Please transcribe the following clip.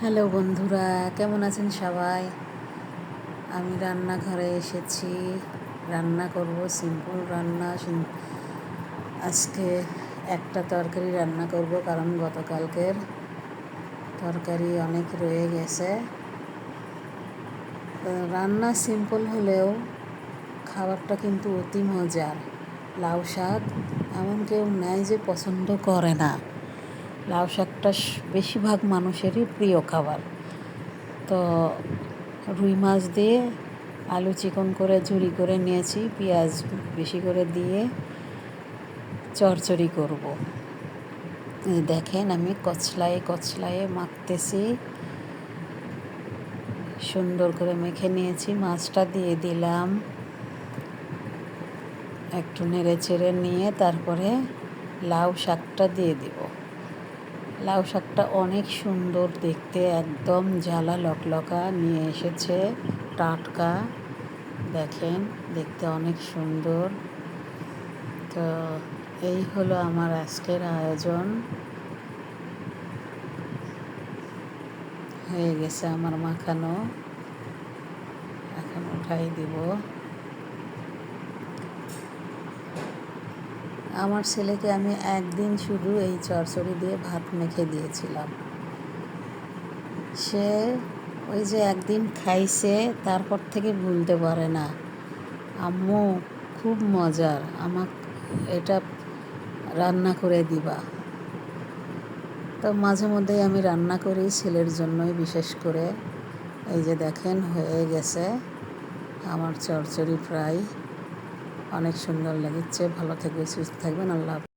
Hello বন্ধুরা, কেমন আছেন সবাই? আমি রান্নাঘরে এসেছি। রান্না করব সিম্পল রান্না। আজকে একটা তরকারি রান্না করব, কারণ গতকালকের তরকারি অনেক রয়ে গেছে। রান্না সিম্পল হলেও খাবারটা কিন্তু অতি মজার। লাউ শাক এমন কেউ নাই যে পছন্দ করে না। লাউ শাকটা বেশিরভাগ মানুষেরই প্রিয় খাবার। তো রুই মাছ দিয়ে আলু চিকন করে, ঝুরি করে নিয়েছি, পেঁয়াজ বেশি করে দিয়ে চরচড়ি করব। দেখেন আমি কচলায়ে কচলায়ে মাখতেছি। সুন্দর করে মেখে নিয়েছি, মাছটা দিয়ে দিলাম। একটু নেড়ে চেড়ে নিয়ে তারপরে লাউ শাকটা দিয়ে দিব। লাউ শাকটা অনেক সুন্দর দেখতে, একদম জ্বালা লকলকা নিয়ে এসেছে টাটকা, দেখেন দেখতে অনেক সুন্দর। তো এই হলো আমার আজকের আয়োজন। হয়ে গেছে আমার মাখানো। এখন উঠাই দিব। আমার ছেলেকে আমি একদিন শুধু এই চরচড়ি দিয়ে ভাত মেখে দিয়েছিলাম। সে ওই যে একদিন খাইছে, তারপর থেকে ভুলতে পারে না। আম্মু, খুব মজার। আমাক এটা রান্না করে দিবা। তো মাঝে মধ্যেই আমি রান্না করি ছেলের জন্যই বিশেষ করে। এই যে দেখেন, হয়ে গেছে। আমার চরচড়ি ফ্রাই অনেক সুন্দর লেগেছে ভালো থাকবে সুস্থ থাকবেন আল্লাহ।